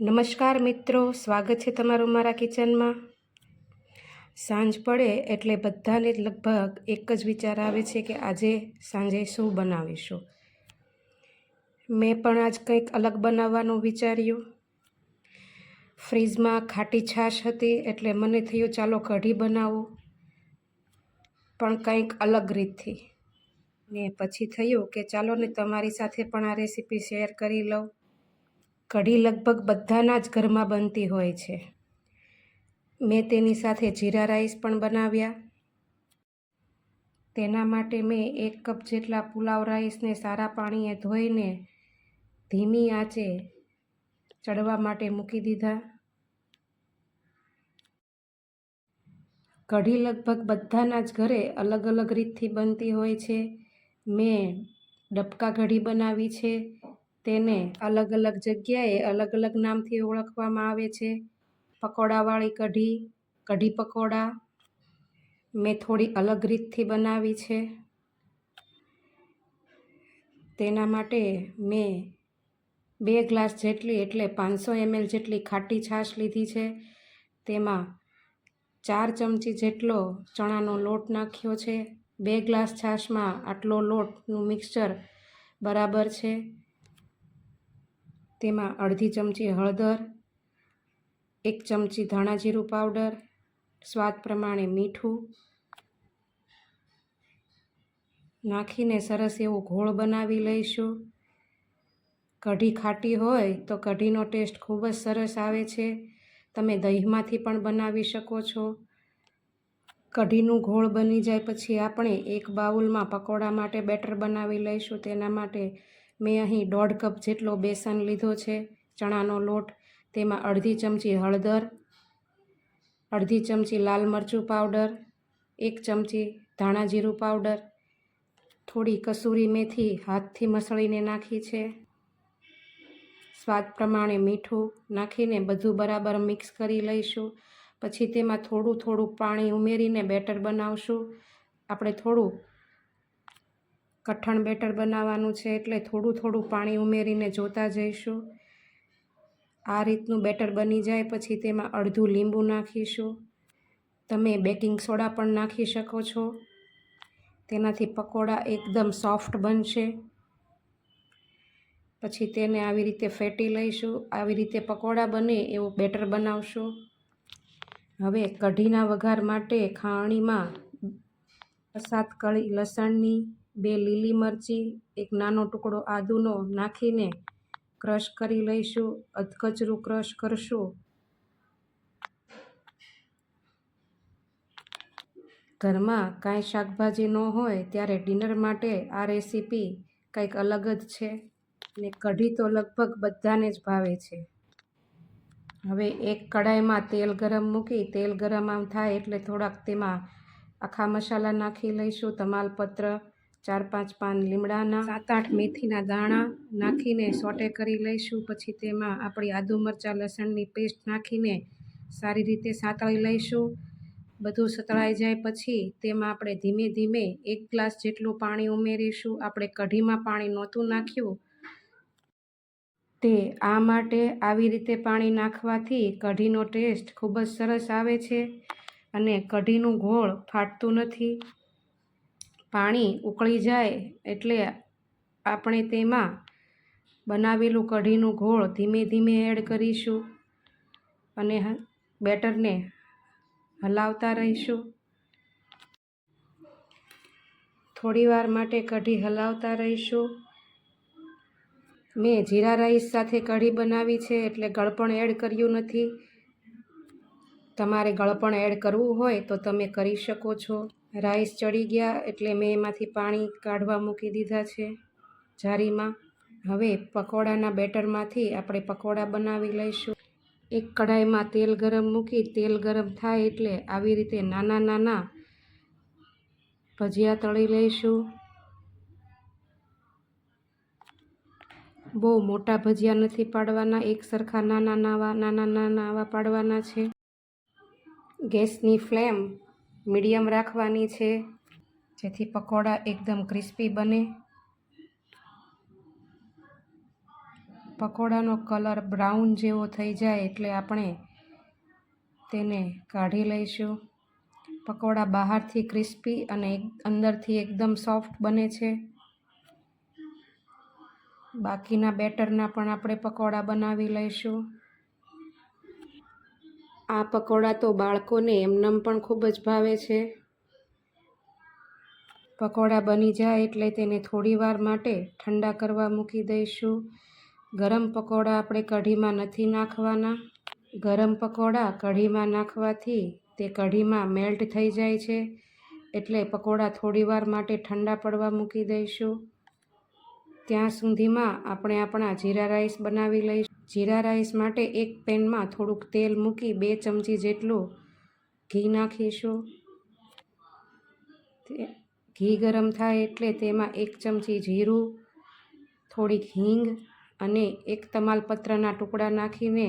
નમસ્કાર મિત્રો, સ્વાગત છે તમારું મારા કિચનમાં. સાંજ પડે એટલે બધાને લગભગ એક જ વિચાર આવે છે કે આજે સાંજે શું બનાવીશું. મેં પણ આજ કંઈક અલગ બનાવવાનું વિચાર્યું. ફ્રીજમાં ખાટી છાશ હતી એટલે મને થયું ચાલો કઢી બનાવું. પણ કંઈક અલગ રીતથી. ને પછી થયું કે ચાલો ને તમારી સાથે પણ આ રેસીપી શેર કરી લઉં. કઢી લગભગ બધાના જ ઘરમાં બનતી હોય છે. મેં તેની સાથે જીરા રાઈસ પણ બનાવ્યા. તેના માટે મેં એક કપ જેટલા પુલાવ રાઈસને સારા પાણીએ ધોઈને ધીમી આંચે ચડવા માટે મૂકી દીધા. કઢી લગભગ બધાના જ ઘરે અલગ અલગ રીતથી બનતી હોય છે. મેં ડબકા કઢી બનાવી છે. તેને અલગ અલગ જગ્યાએ અલગ અલગ નામથી ઓળખવામાં આવે છે. પકોડાવાળી કઢી કઢી પકોડા મેં થોડી અલગ રીતથી બનાવી છે. તેના માટે મેં બે ગ્લાસ જેટલી એટલે પાંચસો એમએલ જેટલી ખાટી છાશ લીધી છે. તેમાં ચાર ચમચી જેટલો ચણાનો લોટ નાખ્યો છે. બે ગ્લાસ છાશમાં આટલો લોટનું મિક્સચર બરાબર છે. તેમાં અડધી ચમચી હળદર, એક ચમચી ધાણા જીરું પાવડર, સ્વાદ પ્રમાણે મીઠું નાખીને સરસ એવો ઘોળ બનાવી લઈશું. કઢી ખાટી હોય તો કઢીનો ટેસ્ટ ખૂબ જ સરસ આવે છે. તમે દહીંમાંથી પણ બનાવી શકો છો. કઢીનું ઘોળ બની જાય પછી આપણે એક બાઉલમાં પકોડા માટે બેટર બનાવી લઈશું. તેના માટે મેં અહીં દોઢ કપ જેટલો બેસન લીધો છે, ચણાનો લોટ, તેમાં અડધી ચમચી હળદર, અડધી ચમચી લાલ મરચું પાવડર, એક ચમચી ધાણા જીરું પાવડર, થોડી કસૂરી મેથી હાથથી મસળીને નાખી છે. સ્વાદ પ્રમાણે મીઠું નાખીને બધું બરાબર મિક્સ કરી લઈશું. પછી તેમાં થોડું થોડું પાણી ઉમેરીને બેટર બનાવશું. આપણે થોડું કઠણ બેટર બનાવવાનું છે એટલે થોડું થોડું પાણી ઉમેરીને જોતા જઈશું. આ રીતનું બેટર બની જાય પછી તેમાં અડધું લીંબુ નાખીશું. તમે બેકિંગ સોડા પણ નાખી શકો છો. તેનાથી પકોડા એકદમ સોફ્ટ બનશે. પછી તેને આવી રીતે ફેટી લઈશું. આવી રીતે પકોડા બને એવું બેટર બનાવશું. હવે કઢીના વઘાર માટે ખાણીમાં સાત કળી લસણની બે લીલી મરચી, એક નાનો ટુકડો આદુનો નાખીને ક્રશ કરી લઈશું. અધકચરું ક્રશ કરશું. ઘરમાં કાંઈ શાકભાજી ન હોય ત્યારે ડિનર માટે આ રેસીપી કંઈક અલગ જ છે ને કઢી તો લગભગ બધાને જ ભાવે છે. હવે એક કડાઈમાં તેલ ગરમ મૂકી તેલ ગરમ આમ થાય એટલે થોડાક તેમાં આખા મસાલા નાખી લઈશું, તમાલપત્ર ચાર પાંચ પાન લીમડાના સાત આઠ મેથીના દાણા નાખીને સોટે કરી લઈશું. પછી તેમાં આપણી આદુ મરચાં, લસણની પેસ્ટ નાખીને સારી રીતે સાતળી લઈશું. બધું સતળાઈ જાય પછી તેમાં આપણે ધીમે ધીમે એક ગ્લાસ જેટલું પાણી ઉમેરીશું. આપણે કઢીમાં પાણી નહોતું નાખ્યું. તે આ માટે આવી રીતે પાણી નાખવાથી કઢીનો ટેસ્ટ ખૂબ જ સરસ આવે છે અને કઢીનું ઘોળ ફાટતું નથી. પાણી ઉકળી જાય એટલે આપણે તેમાં બનાવેલું કઢીનું ઘોળ ધીમે ધીમે એડ કરીશું અને બેટરને હલાવતા રહીશું. થોડીવાર માટે કઢી હલાવતા રહીશું. મેં જીરા રાઈસ સાથે કઢી બનાવી છે એટલે ગળપણ એડ કર્યું નથી. તમારે ગળપણ એડ કરવું હોય તો તમે કરી શકો છો. રાઈસ ચડી ગયા એટલે મેં એમાંથી પાણી કાઢવા મૂકી દીધા છે જારીમાં હવે પકોડાના બેટરમાંથી આપણે પકોડા બનાવી લઈશું. એક કઢાઈમાં તેલ ગરમ મૂકી તેલ ગરમ થાય એટલે આવી રીતે નાના નાના ભજીયા તળી લઈશું. બહુ મોટા ભજીયા નથી પાડવાના, એક સરખા નાના નાવા, નાના નાના આવા પાડવાના છે. ગેસની ફ્લેમ મીડિયમ રાખવાની છે. જેથી પકોડા એકદમ ક્રિસ્પી બને. પકોડાનો કલર બ્રાઉન જેવો થઈ જાય એટલે આપણે તેને કાઢી લઈશું. પકોડા બહારથી ક્રિસ્પી અને અંદરથી એકદમ સોફ્ટ બને છે. બાકીના બેટરના પણ આપણે પકોડા બનાવી લઈશું. આ પકોડા તો બાળકોને એમનેમ પણ ખૂબ જ ભાવે છે. પકોડા બની જાય એટલે તેને થોડી વાર માટે ઠંડા કરવા મૂકી દઈશું. ગરમ પકોડા આપણે કઢીમાં નથી નાખવાના. ગરમ પકોડા કઢીમાં નાખવાથી તે કઢીમાં મેલ્ટ થઈ જાય છે. એટલે પકોડા થોડીવાર માટે ઠંડા પડવા મૂકી દઈશું. ત્યાં સુધીમાં આપણે આપણા જીરા રાઈસ બનાવી લઈશું. જીરા રાઈસ માટે એક પેનમાં થોડુંક તેલ મૂકી બે ચમચી જેટલું ઘી નાખીશું. ઘી ગરમ થાય એટલે તેમાં એક ચમચી જીરું, થોડીક હિંગ અને એક તમાલપત્રના ટુકડા નાખીને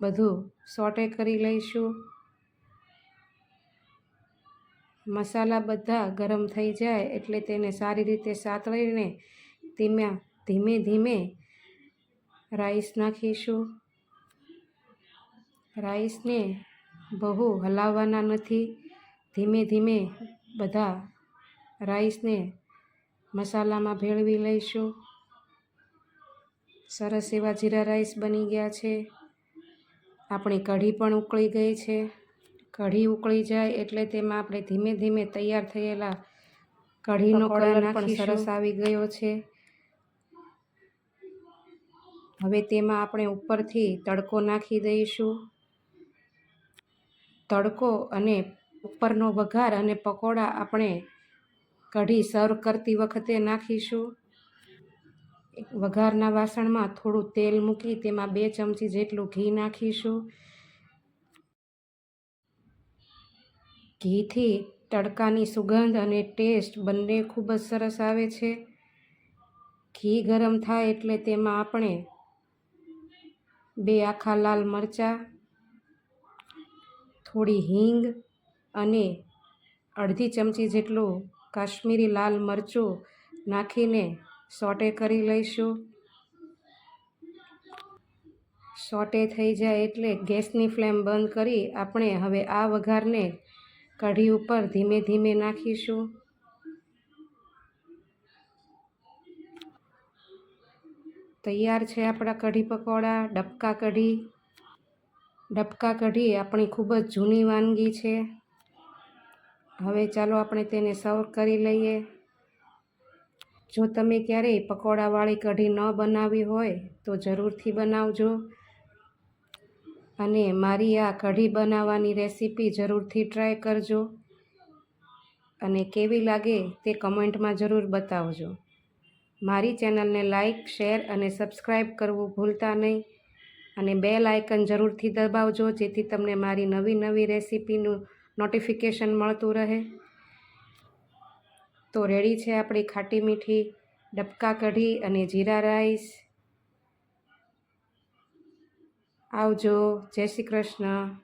બધું સોટે કરી લઈશું. મસાલા બધા ગરમ થઈ જાય એટલે તેને સારી રીતે સાતળીને તેમાં ધીમે ધીમે રાઈસ નાખીશું. રાઈસને બહુ હલાવવાના નથી. ધીમે ધીમે બધા રાઈસને મસાલામાં ભેળવી લઈશું. સરસ એવા જીરા રાઈસ બની ગયા છે. આપણી કઢી પણ ઉકળી ગઈ છે. કઢી ઉકળી જાય એટલે તેમાં આપણે ધીમે ધીમે તૈયાર થયેલા કઢીનો કલર પણ સરસ આવી ગયો છે. હવે તેમાં આપણે ઉપરથી તડકો નાખી દઈશું. તડકો અને ઉપરનો વઘાર અને પકોડા આપણે કઢી સર્વ કરતી વખતે નાખીશું. વઘારના વાસણમાં થોડું તેલ મૂકી તેમાં બે ચમચી જેટલું ઘી નાખીશું. ઘીથી તડકાની સુગંધ અને ટેસ્ટ બંને ખૂબ જ સરસ આવે છે. ઘી ગરમ થાય એટલે તેમાં આપણે બે આખા લાલ મરચાં, થોડી હિંગ અને અડધી ચમચી જેટલું કાશ્મીરી લાલ મરચું નાખીને સોટે કરી લઈશું. સોટે થઈ જાય એટલે ગેસની ફ્લેમ બંધ કરી આપણે હવે આ વઘારને કઢી ઉપર ધીમે ધીમે નાખીશું. તૈયાર છે આપણા કઢી પકોડા, ડબકા કઢી. ડબકા કઢી આપણી ખૂબ જ જૂની વાનગી છે. હવે ચાલો આપણે તેને સર્વ કરી લઈએ. જો તમે ક્યારેય પકોડાવાળી કઢી ન બનાવી હોય તો જરૂરથી બનાવજો. અને મારી આ કઢી બનાવવાની રેસીપી જરૂરથી ટ્રાય કરજો. અને કેવી લાગે તે કમેન્ટમાં જરૂર બતાવજો. મારી ચેનલને લાઇક શેર અને સબસ્ક્રાઈબ કરવું ભૂલતા નહીં. અને બેલ આઇકન જરૂરથી દબાવજો, જેથી તમને મારી નવી નવી રેસીપીનું નોટિફિકેશન મળતું રહે. તો રેડી છે આપણી ખાટી મીઠી ડબકા કઢી અને જીરા રાઈસ આવજો. જય શ્રી કૃષ્ણ.